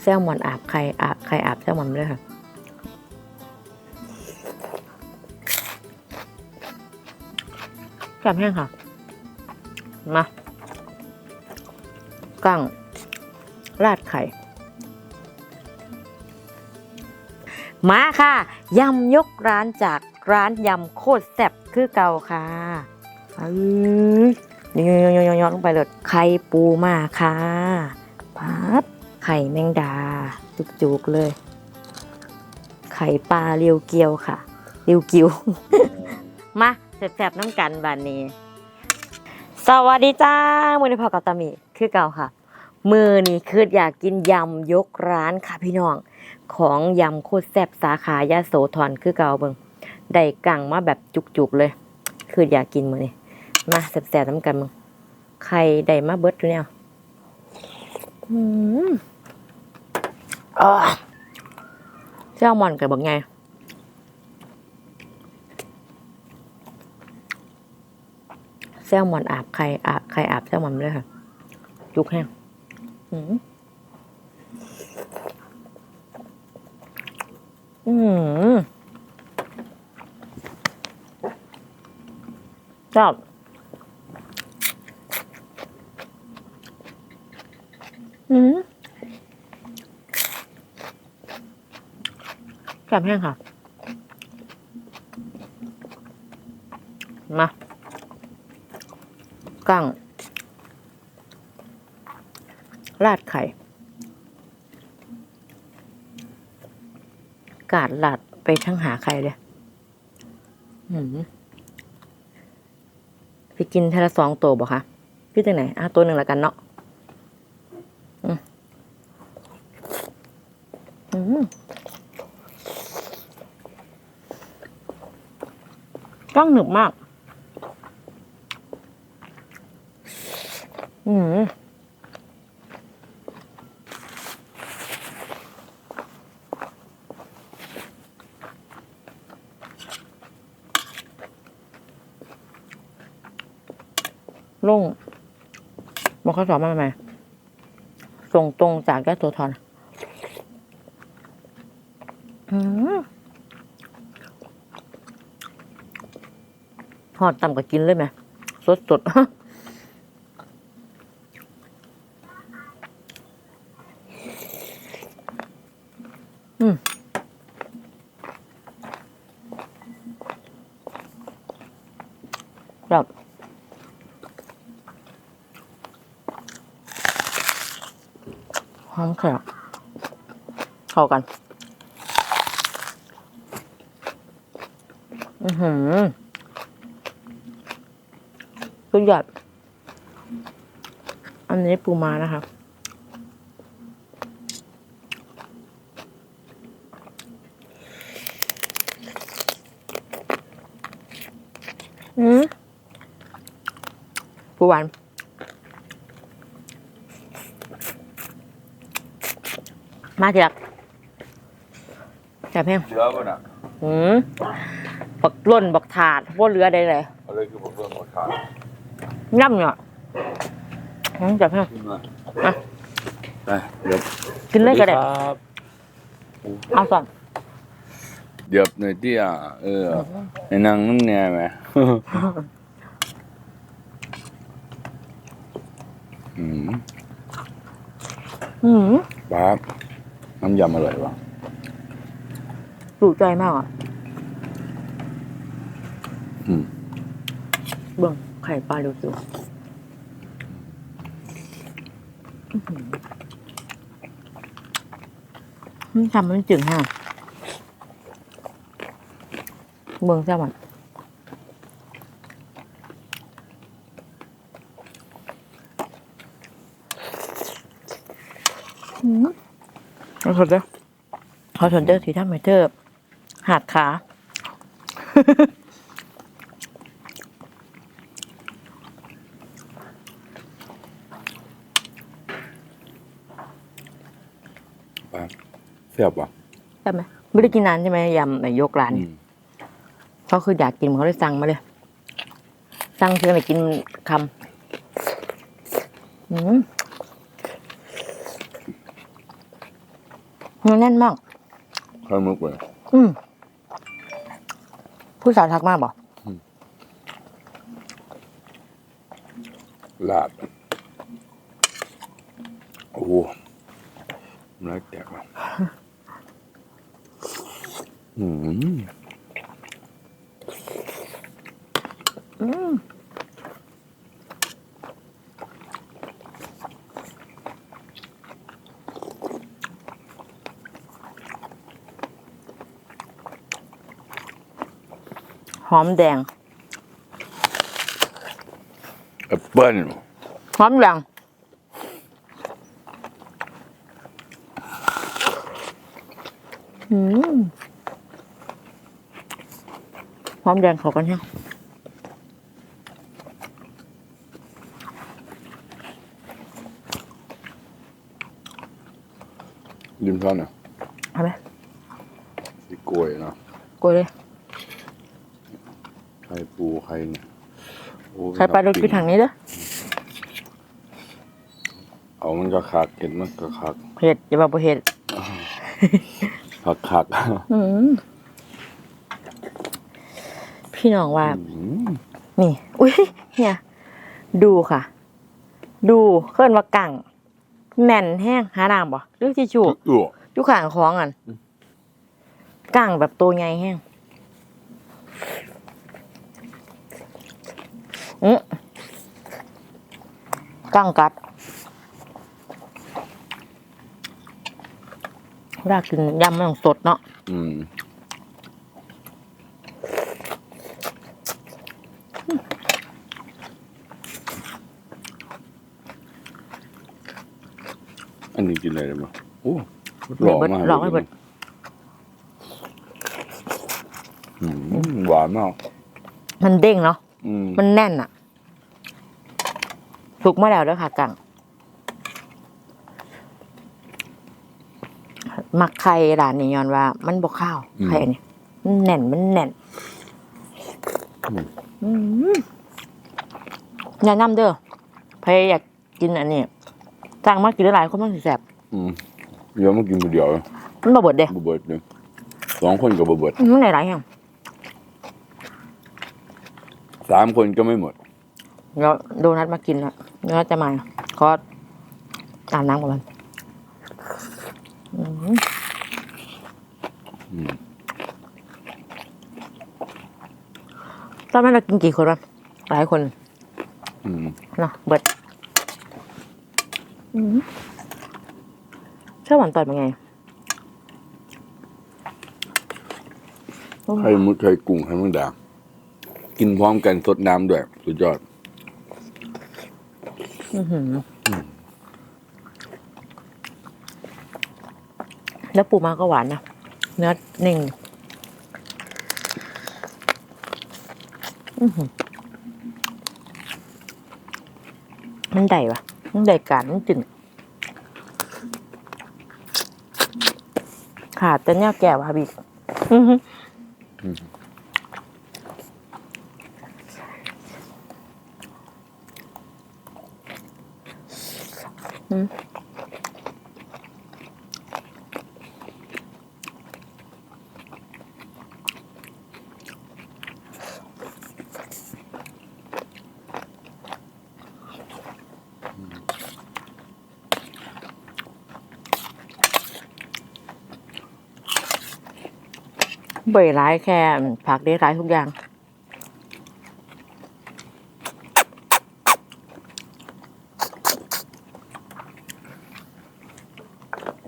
แซลมอนอาบไข่อาบไข่อาบแซลมอนไปเลยค่ะแกบแห้งค่ะ มากั้งราดไข่ มาค่ะยำยกร้านจากร้านยำโคตรแซ่บคือเก่าค่ะอืม ยอยอยอยลงไปเลยไข่ปูมาค่ะพับไข่แมงดา จุกๆเลย ไข่ปลาเรียวเกียวค่ะ เรียวกิว มาแซ่บๆน้ำกันบานนี้ สวัสดีจ้า มือนี้พอกับตามีคือเก่าค่ะ มือนี้คืออยากกินยำยกร้านค่ะพี่น้อง ของยำโคตรแซ่บสาขายาโสธรคือเก่าเบิงได้กังมาแบบจุกๆเลย คืออยากกินมือนี้ มาแซ่บๆน้ำกันมึงใครได้มาเบิดอยู่เนี่ยอืมอ่าแซลมอนกับบักไงแซลมอนอาบไข่อาบไข่อาบแซลมอนเลยค่ะจุกแห้งอืมอืมชอบอืม แซ่บแห้งค่ะ มากั้ง ราดไข่ กาดลาดไปทั้งหาไข่เลยหืมพี่กินเทละสองตัวบ่คะพี่จากไหน อะ ตัวหนึ่งละกันเนาะอืมอืม กั้งหนึบมาก อืมลงบอกเขาสอนมาไหมส่งตรงจากแก้ตัวทอนอืมห อดต่ำกับกินเลยไหมสดสดอืมแบบหอมแขกเข้ากัน อือหือ สุดยอด อันนี้ปูมานะคะอืมปูหวานมาทีละแกบแห้งเหลือป่ะน่ะอืมบักล่นบักถาดพวกเรือได้เลยอะไรคือผมเพิ่มหมดขาด ย่ำเนี่ยอืมแกบแห้งขึ้นมาอะไปเดี๋ยวกินเลยก็ได้ครับเอาส่วนเดี๋ยวหน่อยที่อะเออในนางน้ำเนี่ยไหมอืมอืมบ้าบน้ำยำอร่อยวะจุใจมากอะ อืมเบิ่ง ไข่ปลาดูสิอื้อหือมันทำมันจึงห้าเบิ่งแซ่บอะอืมเอาสดเด้อเอาสดเด้อสีท่าไมเตอร์หาดขา บ้างเสียบว่ะใช่ไหมไม่ได้กินนานใช่ไหมยำในายกร้านอืมเขาคืออยากกินเขาได้สั่งมาเลย สั่งเพื่อไปกินคำอืมแน่นมาก ไข่มุกเลย อืม ผู้สาวทักมากบอกลาบ โอ้ น้ำแตกว่ะอืมหอมแดงแอปเปิ้ล หอมแดงอืม หอมแดงเขากันยังริมท่อนอะเอาไหมที่กล้วยเนาะกลัวเลยไข่ปูไข่เนี่ยโอ้ใครไปรถกินทางนี้เด้อเอามันก็คักเห็นมันก็คักเห็ดอย่าบอกบ่เห็ด คักคักอืมพี่น้องว่าอืมนี่ อุ้ยเนี่ย ดูค่ะ ดูเคลื่อนว่ากังแน่นแห้งหาน้ำบ่หรือทิชชู่อ้วอยู่ข้างของอันกังแบบตัวใหญ่แห้งอืมกังกัด เวลากินยำมันต้องสดเนาะอืมอันนี้กินอะไรได้บ้างโอ้หล่อมากหลอกให้เบิดอืมหวานมาก มันเด้งเนาะอืมมันแน่นอะสุกมาแล้วเด้วยค่ะกัง มักไข่ร้านนี้ย้อนว่า มันบกข้าวไข่อันนี้มันแน่นมันแน่นอืมแนะนำเด้อใครอยากกินอันนี้สั่งมากินได้หลายคนมันสิแสบอืมเดี๋ยวมากินคนเดียวมันบ่เบิดเด้บเบิดเลยสองคนก็บเบิดมันหลายๆอย่างสามคนก็ไม่หมดเดี๋ยวโดนัทมากินละเนื้อจะมาขออาบน้ำกับมันอืมอืม ตอนนั้นเรากินกี่คนวะหลายคนอืมเนาะเบิดอืมชอบหวานต่อยเป็นไงโอ้ไข่มุดไข่กุ้งไข่มังดา กินพร้อมกันสดน้ำด้วย สุดยอด อื้อหือ แล้วปูมาก็หวานนะ เนื้อเน่งมันใหญ่ปะมันใหญ่การมันจึงขาดแต่เนี่ยแก่วะบิ๊กอื้อ เบื่อร้ายแค่ผักได้ร้ายทุกอย่าง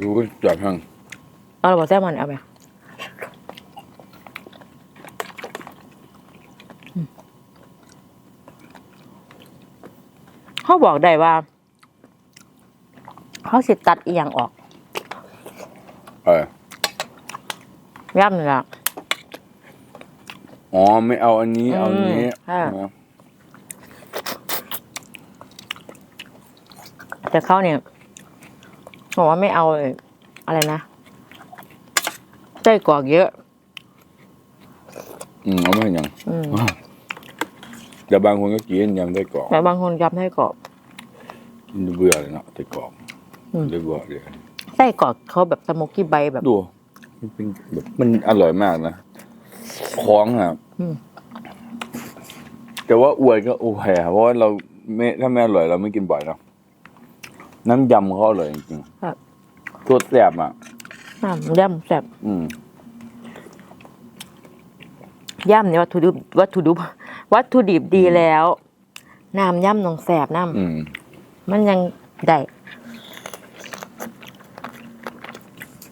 รู้ก็จัดทั้งเอาเราบอกแซ่บมันเอาไปอืมเขาบอกได้ว่า เขาสิตัดอีหยังออก เออย่ำนี่ละ อ๋อไม่เอาอันนี้ เอาอันนี้อืมค่ะอ๋อแต่เขาเนี่ยบอกว่าไม่เอาเอ่ออะไรนะไส้กรอกเยอะ อืมเอาไม่ยังอืมแต่บางคนก็กินยังได้กรอบแต่บางคนยำไส้กรอก เบื่อเลยเนาะได้กรอบอืม ได้เบื่อเลยไไส้กรอกเขาแบบสโมกกี้ใบแบบ ดูมันเป็นแบบมันอร่อยมากนะ คล้องครับอืมแต่ว่าอวยก็โอเคครับเพราะว่าเราไม่ถ้าไม่อร่อยเราไม่กินบ่อยเนาะน้ำยำเขาอร่อยจริงครับๆตัวแซ่บอะน้ำย่ำแซ่บอืมย่ำเนี่ยวัตถุดิบวัตถุดิบวัตถุดิบดีแล้วน้ำย่ำนองแสบน้อืมำมันยังได้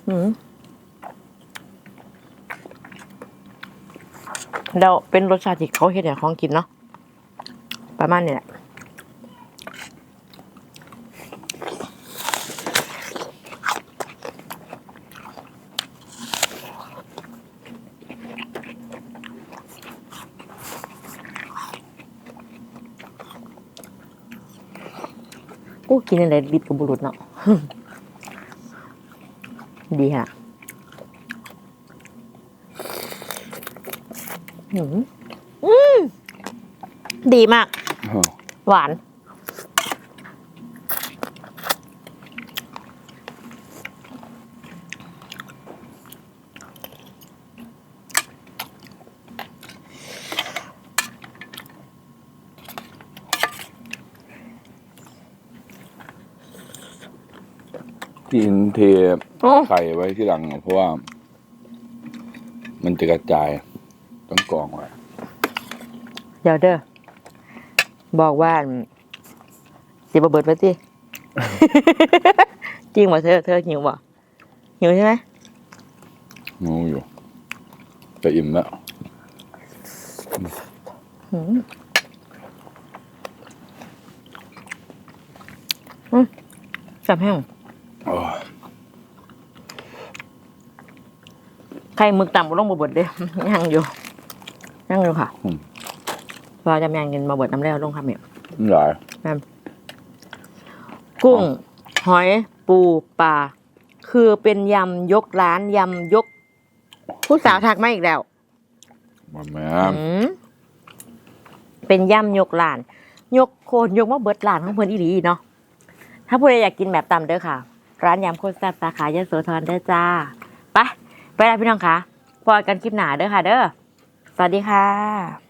อืม เราเป็นรสชาติที่เขาเห็นอย่างของกินเนาะประมาณนี้แหละกูกินอะไรดิบกับบุรุษเนาะดีค่ะ อืมอืมดีมากอ๋อหวาน ที่เทโอ้ไข่ไว้ที่หลังอะเพราะว่า มันจะกระจาย ต้องกรองไว้เดี๋ยวเด้อบอกว่าสิบเบิดไปสิจริงป่ะเธอเธอหิวป่ะหิวใช่ไหมงูอยู่แต่อิ่มแล้วหืมอืมจับแห้งโอ้ยไข่หมึกต่ำก็ต้องบเบิดเด้ยังอยู่ ยังอยู่ค่ะพอจะแมงกินมาเบิดน้ำแล้วลงค่ะเมียหลาย กุ้ง หอย ปูปลาคือเป็นยำยกร้านยำยก ผู้สาวทักมาอีกแล้ว มาแม่อืมเป็นยำยกร้าน ยกโคนยกมาเบิดร้านของเพื่อนอีหลีเนาะถ้าผู้ใดอยากกินแบบตำเด้อค่ะ ร้านยำโคตรแซ่บสาขายโสธรเด้อจ้า ไป ไปแล้วพี่น้องคะพอกันคลิปหนาเด้อค่ะ เด้อ สวัสดีค่ะ